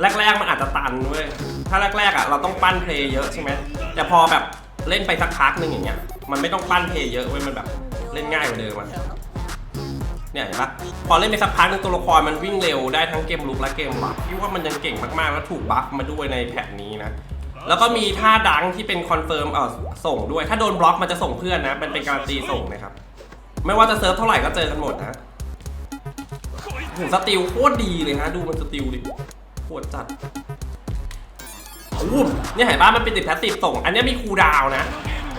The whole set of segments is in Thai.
แรกๆมันอาจจะตันเว้ย ถ้าแรกๆอะเราต้องปั้นเพลย์เยอะใช่ไหมแต่พอแบบเล่นไปสักพักหนึ่งอย่างเงี้ย มันไม่ต้องปั้นเพลย์เยอะเว้ย มันแบบเล่นง่ายกว่าเดิมอะเนี่ยเห็นปะพอเล่นไปสักพักหนึงตัวละครมันวิ่งเร็วได้ทั้งเกมลุกและเกมรับพี่ว่ามันยังเก่งมากๆ แล้วถูกบัฟมาด้วยในแพทนี้นะ แล้วก็มีท่าดังที่เป็นคอนเฟิร์มเออส่งด้วย ถ้าโดนบล็อกมันจะส่งเพื่อนนะ มันเป็นการตีส่งนะครับ ไม่ว่าจะเซิร์ฟเท่าไหร่ก็เจอกันหมดนะถึงสติลโคตรดีเลยฮะ ดูมันสติลดิ โคตรจัดอู้เนี่ยเห็นปะมันเป็นติดแพสซีฟส่ง อันนี้มีคูลดาวน์นะ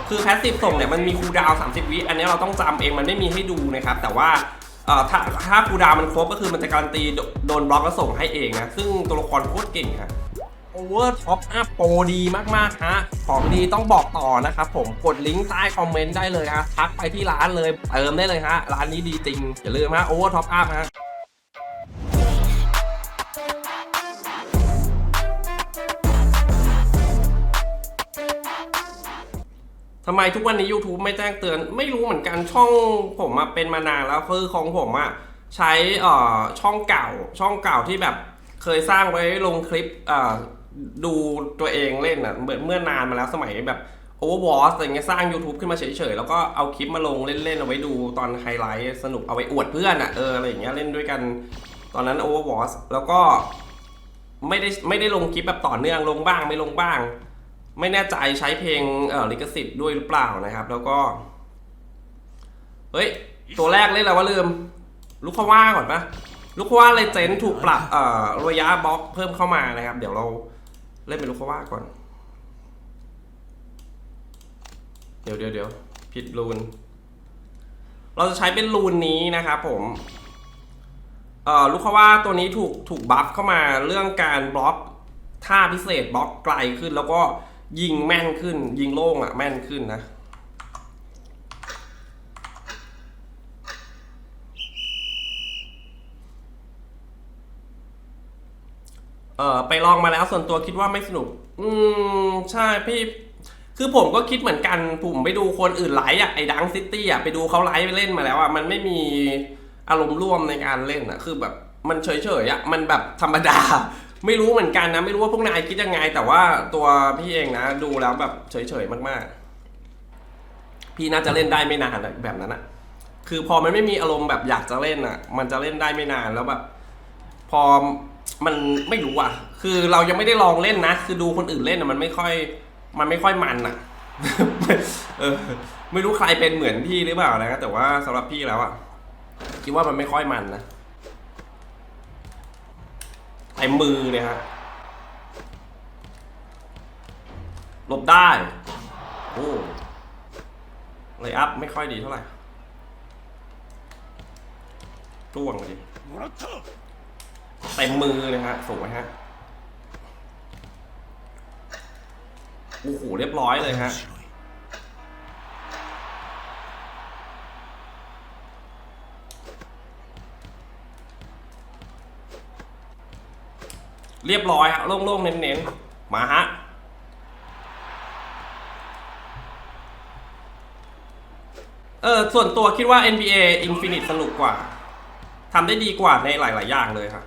คือแพสซีฟส่งเนี่ยมันมีคูลดาวน์30 วิ อันนี้เราต้องจำเองมันไม่มีให้ดูนะครับ แต่ว่าถ้าถ้าคูลดาวน์มันครบก็คือมันจะการันตีโดโดนบล็อกแล้วส่งให้เองนะ ซึ่งตัวละครโคตรเก่งครับโอเวอร์ท็อปอัพโปรดีมากๆฮะ ของดีต้องบอกต่อนะครับผมกดลิงก์ใต้คอมเมนต์ได้เลยฮะทักไปที่ร้านเลยเติมได้เลยฮะ ร้านนี้ดีจริง อย่าลืมฮะโอเวอร์ท็อปอัพฮะ ทำไมทุกวันนี้ YouTube ไม่แจ้งเตือน ไม่รู้เหมือนกันช่องผมอะเป็นมานานแล้วคือของผมอะใช้เอ่อช่องเก่า ช่องเก่าที่แบบเคยสร้างไว้ลงคลิปเอ่อดูตัวเองเล่นอะเมื่อเมื่อนานมาแล้วสมัยแบบ Overwatch อะไรเงี้ยสร้าง YouTube ขึ้นมาเฉยๆ แล้วก็เอาคลิปมาลงเล่นๆ เอาไว้ดูตอนไฮไลท์สนุกเอาไว้อวดเพื่อนอะเอออะไรอย่างเงี้ยเล่นด้วยกันตอนนั้น Overwatch แล้วก็ไม่ได้ไม่ได้ลงคลิปแบบต่อเนื่องลงบ้างไม่ลงบ้าง ไม่แน่ใจใช้เพลงเอ่อลิขสิทธิ์ด้วยหรือเปล่านะครับ แล้วก็ เฮ้ย ตัวแรกเล่นอะไรวะลืม ลูกคว่าก่อนปะลูกคว่าเลเจนถูกปรับเอ่อระยะบล็อกเพิ่มเข้ามานะครับ เดี๋ยวเราเล่นเป็นลูกคว่าก่อน เดี๋ยวเดี๋ยวเดี๋ยวผิดรูน เราจะใช้เป็นรูนนี้นะครับผมเอ่อลูกคว่าตัวนี้ถูกถูกบัฟเข้ามาเรื่องการบล็อกท่าพิเศษบล็อกไกลขึ้นแล้วก็ ยิงแม่นขึ้น ยิงโล่งอะแม่นขึ้นนะ เออไปลองมาแล้วส่วนตัวคิดว่าไม่สนุก อืม ใช่พี่ คือผมก็คิดเหมือนกัน ผมไปดูคนอื่นไลฟ์อะไอ้ดังซิตี้อะไปดูเขาไลฟ์ไปเล่นมาแล้วอะมันไม่มีอารมณ์ร่วมในการเล่นอะคือแบบมันเฉยๆอะมันแบบธรรมดา ไม่รู้เหมือนกันนะ ไม่รู้ว่าพวกนายคิดยังไง แต่ว่าตัวพี่เองนะ ดูแล้วแบบเฉยๆมากๆ พี่น่าจะเล่นได้ไม่นานอะแบบนั้นอะคือพอมันไม่มีอารมณ์แบบอยากจะเล่นอะมันจะเล่นได้ไม่นานแล้วแบบ พอมันไม่รู้อะคือเรายังไม่ได้ลองเล่นนะ คือดูคนอื่นเล่นอะมันไม่ค่อย มันไม่ค่อยมันอะเออ ไม่รู้ใครเป็นเหมือนพี่หรือเปล่านะแต่ว่าสำหรับพี่แล้วอะคิดว่ามันไม่ค่อยมันนะ เต็มมือเลยฮะหลบได้ โอ้เลยอัพไม่ค่อยดีเท่าไหร่ต้วงเลยเต็มมือเลยฮะสวยฮะโอ้โหเรียบร้อยเลยฮะ เรียบร้อยฮะโล่งๆเน้นๆ มาฮะเออส่วนตัวคิดว่า NBA Infinite สนุกกว่าทำได้ดีกว่าในหลาย ๆ อย่างเลยครับ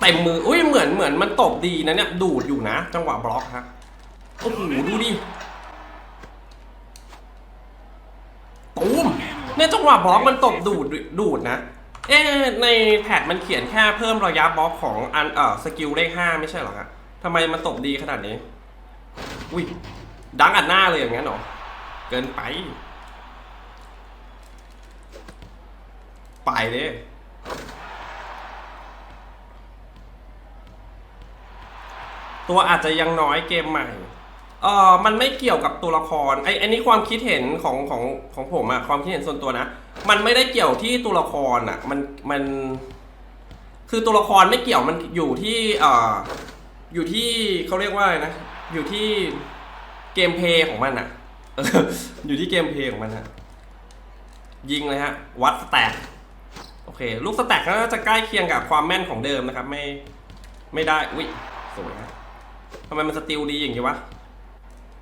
เต็มมือ อุ้ยเหมือนเหมือนมันตบดีนะเนี่ย ดูดอยู่นะ จังหวะบล็อกฮะโอ้โหดูดิตูมเนี่ยจังหวะบล็อกมันตบดูดดูดนะ เอ๊ะในแพทมันเขียนแค่เพิ่มระยะบล็อกของอันเอ่อสกิลเลขห้าไม่ใช่เหรอฮะทำไมมันตบดีขนาดนี้ อุ้ยดังอัดหน้าเลยอย่างงั้นหรอ เกินไป ไปเลยตัวอาจจะยังน้อยเกมใหม่ เออมันไม่เกี่ยวกับตัวละคร ไอ้อันนี้ความคิดเห็นของของของผมอะความคิดเห็นส่วนตัวนะ มันไม่ได้เกี่ยวที่ตัวละครอะ มันมันคือตัวละครไม่เกี่ยวมันอยู่ที่เอ่ออยู่ที่เขาเรียกว่าอะไรนะ อยู่ที่เกมเพย์ของมันอะอยู่ที่เกมเพย์ของมันฮะยิงเลยฮะ วัดสแต็กโอเค ลูกสแต็กก็จะใกล้เคียงกับความแม่นของเดิมนะครับ ไม่ไม่ได้อุ้ยสวยฮะทำไมมันสติลดีอย่างนี้วะ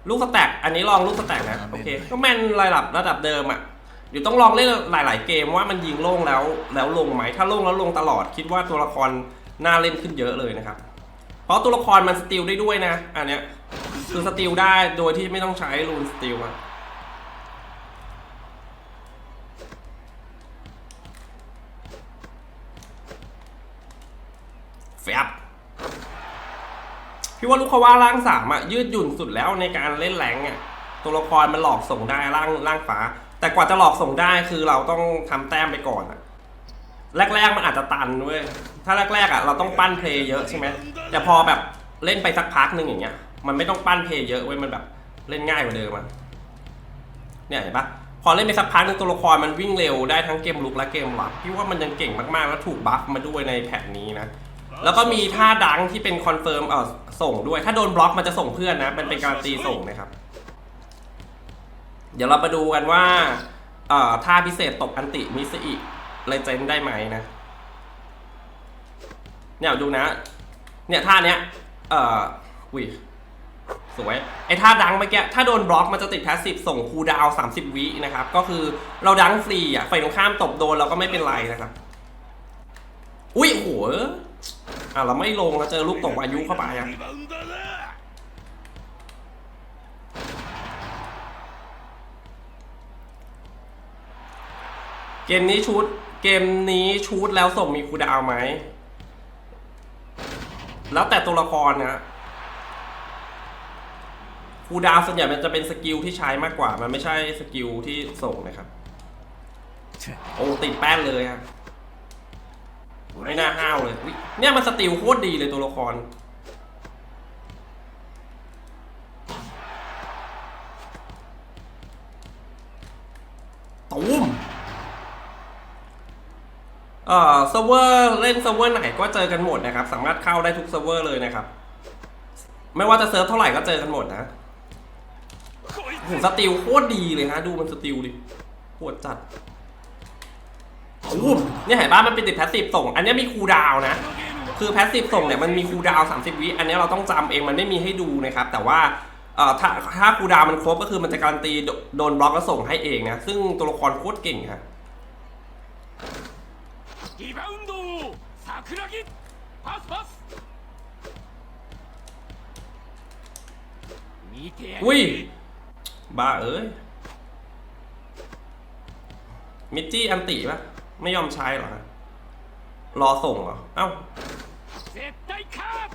ลูกสแต็กอันนี้ลองลูกสแต็กนะโอเค ก็แม่นระดับระดับเดิมอะ เดี๋ยวต้องลองเล่นหลาย ๆ เกมว่ามันยิงโล่งแล้วแล้วลงไหมถ้าโล่งแล้วลงตลอดคิดว่าตัวละครน่าเล่นขึ้นเยอะเลยนะครับ เพราะตัวละครมันสติลได้ด้วยนะ อันเนี้ยคือสติลได้โดยที่ไม่ต้องใช้รูนสติลอะแฟบพี่ว่าลูกเขาว่าร่างสามอะยืดหยุ่นสุดแล้วในการเล่นแรงอะตัวละครมันหลอกส่งได้ร่างร่างฟ้า แต่กว่าจะหลอกส่งได้คือเราต้องทำแต้มไปก่อนอะแรกๆมันอาจจะตันเว้ย ถ้าแรกๆอะเราต้องปั้นเพลย์เยอะใช่ไหมแต่พอแบบเล่นไปสักพักหนึ่งอย่างเงี้ย มันไม่ต้องปั้นเพลย์เยอะเว้ยมันแบบเล่นง่ายกว่าเดิมอะเนี่ยเห็นปะพอเล่นไปสักพักหนึงตัวละครมันวิ่งเร็วได้ทั้งเกมลุกและเกมรับพี่ว่ามันยังเก่งมากๆแล้วถูกบัฟมาด้วยในแพทนี้นะ แล้วก็มีท่าดังที่เป็นคอนเฟิร์มเออส่งด้วย ถ้าโดนบล็อกมันจะส่งเพื่อนนะมันเป็นการตีส่งนะครับ เดี๋ยวเรามาดูกันว่าเอ่อท่าพิเศษตบอันติมิสอิเลเจนได้ไหมนะ เนี่ยดูนะ เนี่ยท่าเนี้ย เอ่ออุ้ยสวย ไอ้ท่าดังเมื่อกี้ ถ้าโดนบล็อกมันจะติดแพสซีฟส่งคูดาวน์30วินะครับ ก็คือเราดังฟรีอะฝ่ายตรงข้ามตบโดนเราก็ไม่เป็นไรนะครับ อุ้ยโอ้โหอะเราไม่ลงเราเจอลูกตกอายุเข้าไปอะ เกมนี้ชูดเกมนี้ชูดแล้วส่งมีคูลดาวน์ไหม แล้วแต่ตัวละครนะคูลดาวน์ส่วนใหญ่มันจะเป็นสกิลที่ใช้มากกว่า มันไม่ใช่สกิลที่ส่งนะครับ โอ้ติดแป้นเลยอะไม่น่าห้าวเลยอุ๊ยเนี่ยมันสติลโคตรดีเลยตัวละคร ตูม เอ่อเซิร์ฟเวอร์เล่นเซิร์ฟเวอร์ไหนก็เจอกันหมดนะครับ สามารถเข้าได้ทุกเซิร์ฟเวอร์เลยนะครับ ไม่ว่าจะเซิร์ฟเท่าไหร่ก็เจอกันหมดนะเห็สติลโคตรดีเลยฮะดูมันสติลดิปวดจัดโอ้เนี่ยเห็นป่ะมันเป็นติดแพสซีฟส่ง อันนี้มีคูดาวนะ คือแพสซีฟส่งเนี่ยมันมีคูดาวสามสิบวิอันนี้เราต้องจำเองมันไม่มีให้ดูนะครับ แต่ว่าเอ่อถ้าถ้าคูดาวมันครบก็คือมันจะการันตีโดนบล็อกแล้วส่งให้เองนะ ซึ่งตัวละครโคตรเก่งฮะ リバウンドを桜木パスパス見てや อุ้ย れ บ้าเอ้ย มิจจี้อันติปะไม่ยอมใช้เหรอฮะรอส่งเหรอ เอ้า 絶対勝つ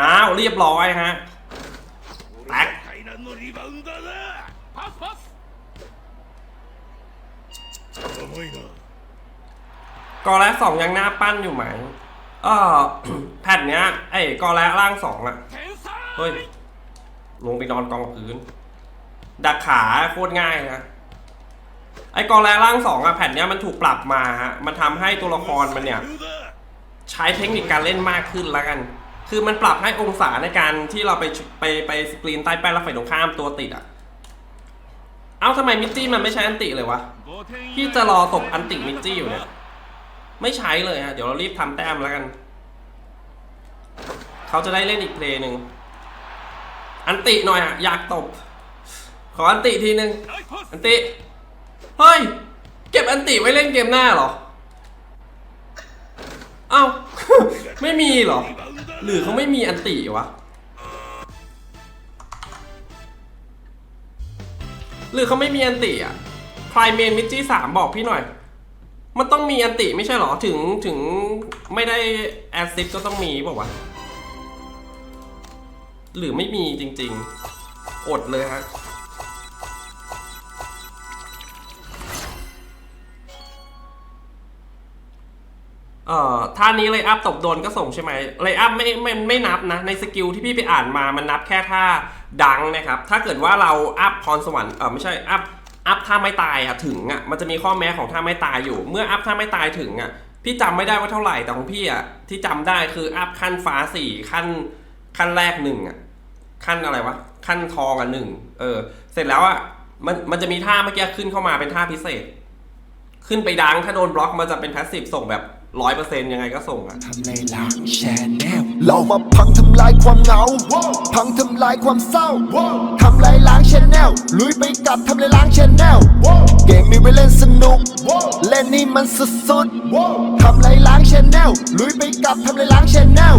อ้าว เรียบร้อยฮะ 俺の階段のリバウンドだパスパス กอแรกสองยังหน้าปั้นอยู่ไหมเออแผ่นเนี้ยไอ้กอแรกล่างสองอะเฮ้ยลงไปนอนกองพื้น ดักขาโคตรง่ายนะไอ้กอแรกล่างสองอะแผ่นเนี้ยมันถูกปรับมาฮะมันทำให้ตัวละครมันเนี่ย ใช้เทคนิคการเล่นมากขึ้นแล้วกัน คือมันปรับให้องศาในการที่เราไปไปไปสกรีนใต้แป้นแล้วไฟตรงข้ามตัวติดอะเอ้าทำไมมิตตี้มันไม่ใช้อันติเลยวะ ที่จะรอตบอันติมินจี้อยู่เนี่ย ไม่ใช้เลยฮะ เดี๋ยวเรารีบทำแต้มแล้วกัน เขาจะได้เล่นอีกเพลงหนึ่ง อันติหน่อยอะอยากตบ ขออันติทีหนึ่งอันติ เฮ้ย เก็บอันติไว้เล่นเกมหน้าหรอ เอ้า ไม่มีหรอ หรือเขาไม่มีอันติวะหรือเขาไม่มีอันติอะ ใครเมนมิจิสามบอกพี่หน่อย มันต้องมีอันติไม่ใช่เหรอ ถึงถึงไม่ได้แอสซิสก็ต้องมีบอกว่า หรือไม่มีจริง ๆ อดเลยฮะเอ่อท่านี้เลยอัพตบโดนก็ส่งใช่ไหมเลยอัพไม่ไม่ไม่นับนะ ในสกิลที่พี่ไปอ่านมามันนับแค่ท่าดังนะครับ ถ้าเกิดว่าเราอัพพรสวรรค์เออไม่ใช่อัพ อัพท่าไม่ตายอะถึงอะมันจะมีข้อแม้ของท่าไม่ตายอยู่ เมื่ออัพท่าไม่ตายถึงอะพี่จำไม่ได้ว่าเท่าไหร่แต่ของพี่อะที่จำได้คืออัพขั้นฟ้าสี่ขั้นขั้นแรกหนึ่งอะขั้นอะไรวะขั้นทองอะหนึ่งเออ เสร็จแล้วอะมันมันจะมีท่าเมื่อกี้ขึ้นเข้ามาเป็นท่าพิเศษ ขึ้นไปดังถ้าโดนบล็อกมันจะเป็นแพสซีฟส่งแบบ ร้อยเปอร์เซ็นต์ยังไงก็ส่งอะ ทำในล้างแชนแนลเรามาพังทำลายความเหงา พังทำลายความเศร้า ทำลายล้างชแนลลุยไปกับทำลายล้างชแนลเกมมีไว้เล่นสนุก เล่นนี่มันสุดๆทำลายล้างชแนลลุยไปกับทำลายล้างชแนล